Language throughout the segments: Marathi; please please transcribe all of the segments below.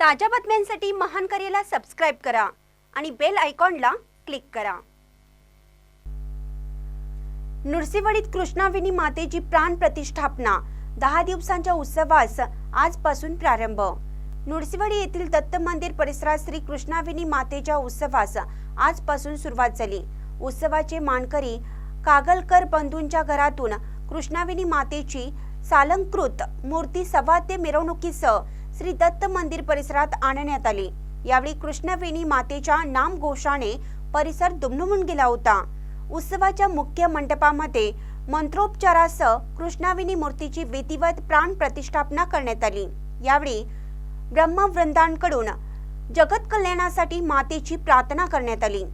ताज्या बातम्यांसाठी महान करेला सबस्क्राईब करा आणि बेल आयकॉनला क्लिक करा. नृसिंहवाडीत कृष्णाविनी मातेची प्राण प्रतिष्ठापना. दहा दिवसांच्या उत्सवास आजपासून प्रारंभ. नृसिंहवाडी येथील दत्त मंदिर परिसरात श्री कृष्णाविनी मातेच्या उत्सवास आजपासून सुरुवात झाली. उत्सवाचे मानकरी कागलकर बंधूंच्या घरातून कृष्णाविनी मातेची सालंकृत मूर्ती सवाद्य मिरवणुकीसह श्री दत्त मंदिर परिसरात आणण्यात आली. यावेळी कृष्णवेणी मातेच्या नामघोषाने परिसर दुमदुमून गेला होता. उत्सवाच्या मुख्य मंडपामध्ये मंत्रोपचारासह कृष्णाविनी मूर्तीची विधिवत प्राण प्रतिष्ठापना करण्यात आली. यावेळी ब्रह्मवृंदांकडून जगत कल्याणासाठी मातेची प्रार्थना करण्यात आली.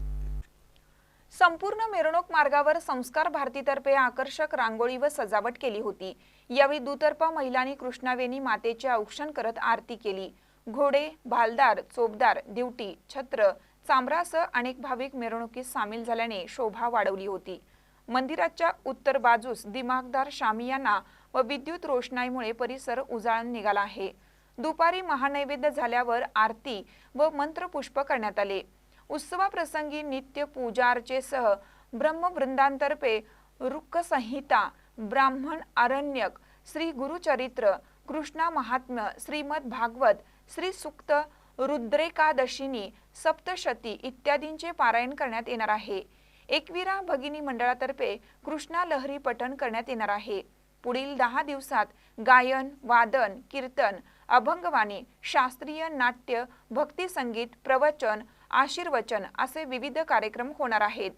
संपूर्ण मिरवणूक मार्गावर संस्कार भारतीतर्फे आकर्षक रांगोळी व सजावट केली होती. यावेळी दुतर्फा महिलांनी कृष्णावेणी मातेचे औक्षण करत आरती केली. घोडे भालदार चोपदार दिवटी छत्र चांबरासह अनेक भाविक मिरवणुकीत सामील झाल्याने शोभा वाढवली होती. मंदिराच्या उत्तर बाजूस दिमागदार शामियाना व विद्युत रोषणाईमुळे परिसर उजाळून निघाला आहे. दुपारी महानैवेद्य झाल्यावर आरती व मंत्रपुष्प करण्यात आले. उत्सवाप्रसंगी नित्य पूजार्चेसह ब्रह्मवृंदांतर्फे रुक्कसंहिता ब्राह्मण आरण्यक श्री गुरुचरित्र कृष्णा महात्म्य श्रीमद भागवत श्री सुक्त रुद्रेकादशिनी सप्तशती इत्यादींचे पारायण करण्यात येणार आहे. एकविरा भगिनी मंडळातर्फे कृष्णा लहरी पठण करण्यात येणार आहे. पुढील दहा दिवसात गायन वादन कीर्तन अभंगवाणी शास्त्रीय नाट्य भक्तिसंगीत प्रवचन आशीर्वचन असे विविध कार्यक्रम होणार आहेत.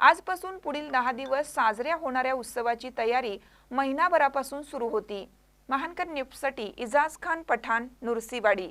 आजपासून पुढील दहा दिवस साजऱ्या होणाऱ्या उत्सवाची तयारी महिनाभरापासून सुरू होती. महानकर न्यूजसाठी इजाज खान पठाण नुरसीवाडी.